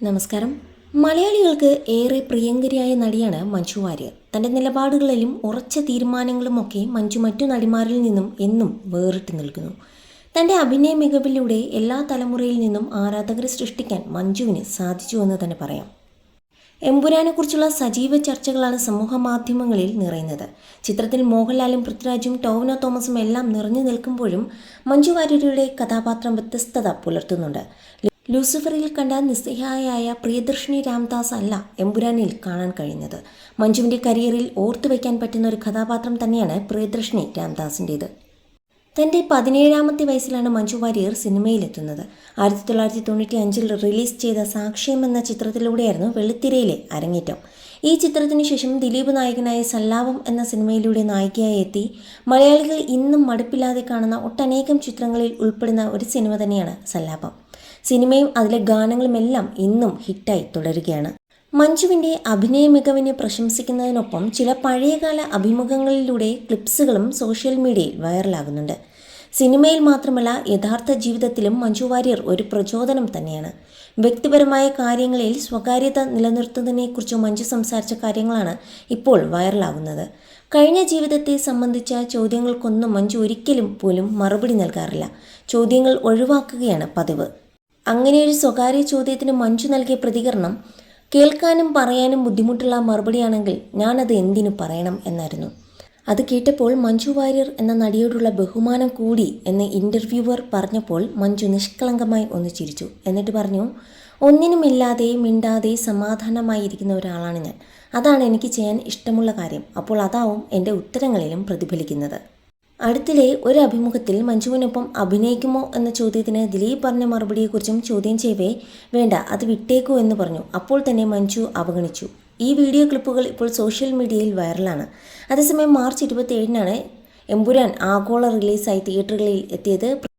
നമസ്കാരം. മലയാളികൾക്ക് ഏറെ പ്രിയങ്കരിയായ നടിയാണ് മഞ്ജു വാര്യർ. തന്റെ നിലപാടുകളിലും ഉറച്ച തീരുമാനങ്ങളും ഒക്കെ മഞ്ജു മറ്റു നടിമാരിൽ നിന്നും എന്നും വേറിട്ട് നിൽക്കുന്നു. തന്റെ അഭിനയ മികവിലൂടെ എല്ലാ തലമുറയിൽ നിന്നും ആരാധകരെ സൃഷ്ടിക്കാൻ മഞ്ജുവിന് സാധിച്ചു എന്ന് തന്നെ പറയാം. എമ്പുരാനെക്കുറിച്ചുള്ള സജീവ ചർച്ചകളാണ് സമൂഹ മാധ്യമങ്ങളിൽ നിറയുന്നത്. ചിത്രത്തിൽ മോഹൻലാലും പൃഥ്വിരാജും ടോവിനോ തോമസും എല്ലാം നിറഞ്ഞു നിൽക്കുമ്പോഴും മഞ്ജു വാര്യരുടെ കഥാപാത്രം വ്യത്യസ്തത പുലർത്തുന്നുണ്ട്. ലൂസിഫറിൽ കണ്ട നിസ്സഹായായ പ്രിയദർശിനി രാംദാസ് അല്ല എമ്പുരാനിൽ കാണാൻ കഴിഞ്ഞത്. മഞ്ജുവിന്റെ കരിയറിൽ ഓർത്തു വയ്ക്കാൻ പറ്റുന്ന ഒരു കഥാപാത്രം തന്നെയാണ് പ്രിയദർശിനി രാംദാസിന്റേത് തന്റെ പതിനേഴാമത്തെ വയസ്സിലാണ് മഞ്ജു വാര്യർ സിനിമയിലെത്തുന്നത്. ആയിരത്തി തൊള്ളായിരത്തി തൊണ്ണൂറ്റി അഞ്ചിൽ റിലീസ് ചെയ്ത സാക്ഷ്യം എന്ന ചിത്രത്തിലൂടെയായിരുന്നു വെള്ളിത്തിരയിലെ അരങ്ങേറ്റം. ഈ ചിത്രത്തിന് ശേഷം ദിലീപ് നായകനായ സല്ലാപം എന്ന സിനിമയിലൂടെ നായികയായി എത്തി. മലയാളികൾ ഇന്നും മടുപ്പില്ലാതെ കാണുന്ന ഒട്ടനേകം ചിത്രങ്ങളിൽ ഉൾപ്പെടുന്ന ഒരു സിനിമ തന്നെയാണ് സല്ലാപം. സിനിമയും അതിലെ ഗാനങ്ങളുമെല്ലാം ഇന്നും ഹിറ്റായി തുടരുകയാണ്. മഞ്ജുവിന്റെ അഭിനയ മികവിനെ പ്രശംസിക്കുന്നതിനൊപ്പം ചില പഴയകാല അഭിമുഖങ്ങളിലൂടെ ക്ലിപ്സുകളും സോഷ്യൽ മീഡിയയിൽ വൈറലാകുന്നുണ്ട്. സിനിമയിൽ മാത്രമല്ല യഥാർത്ഥ ജീവിതത്തിലും മഞ്ജു വാര്യർ ഒരു പ്രചോദനം തന്നെയാണ്. വ്യക്തിപരമായ കാര്യങ്ങളിൽ സ്വകാര്യത നിലനിർത്തുന്നതിനെക്കുറിച്ച് മഞ്ജു സംസാരിച്ച കാര്യങ്ങളാണ് ഇപ്പോൾ വൈറലാകുന്നത്. കഴിഞ്ഞ ജീവിതത്തെ സംബന്ധിച്ച ചോദ്യങ്ങൾക്കൊന്നും മഞ്ജു ഒരിക്കലും പോലും മറുപടി നൽകാറില്ല. ചോദ്യങ്ങൾ ഒഴിവാക്കുകയാണ് പതിവ്. അങ്ങനെ ഒരു സ്വകാര്യ ചോദ്യത്തിന് മഞ്ജു നൽകിയ പ്രതികരണം കേൾക്കാനും പറയാനും ബുദ്ധിമുട്ടുള്ള മറുപടിയാണെങ്കിൽ ഞാനത് എന്തിനു പറയണം എന്നായിരുന്നു. അത് കേട്ടപ്പോൾ മഞ്ജു വാര്യർ എന്ന നടിയോടുള്ള ബഹുമാനം കൂടി എന്ന് ഇന്റർവ്യൂവർ പറഞ്ഞപ്പോൾ മഞ്ജു നിഷ്കളങ്കമായി ഒന്ന് ചിരിച്ചു. എന്നിട്ട് പറഞ്ഞു ഒന്നിനുമില്ലാതെ മിണ്ടാതെ സമാധാനമായി ഇരിക്കുന്ന ഒരാളാണ് ഞാൻ. അതാണ് എനിക്ക് ചെയ്യാൻ ഇഷ്ടമുള്ള കാര്യം. അപ്പോൾ അതാവും എന്റെ ഉത്തരങ്ങളിലും പ്രതിഫലിക്കുന്നത്. അടുത്തിടെ ഒരു അഭിമുഖത്തിൽ മഞ്ജുവിനൊപ്പം അഭിനയിക്കുമോ എന്ന ചോദ്യത്തിന് ദിലീപ് പറഞ്ഞ മറുപടിയെക്കുറിച്ചും ചോദ്യം ചെയ്യവേ വേണ്ട അത് വിട്ടേക്കൂ എന്ന് പറഞ്ഞു. അപ്പോൾ തന്നെ മഞ്ജു അവഗണിച്ചു. ഈ വീഡിയോ ക്ലിപ്പുകൾ ഇപ്പോൾ സോഷ്യൽ മീഡിയയിൽ വൈറലാണ്. അതേസമയം മാർച്ച് ഇരുപത്തി ഏഴിനാണ് എമ്പുരാൻ ആഗോള റിലീസായി തിയേറ്ററുകളിൽ എത്തിയത്.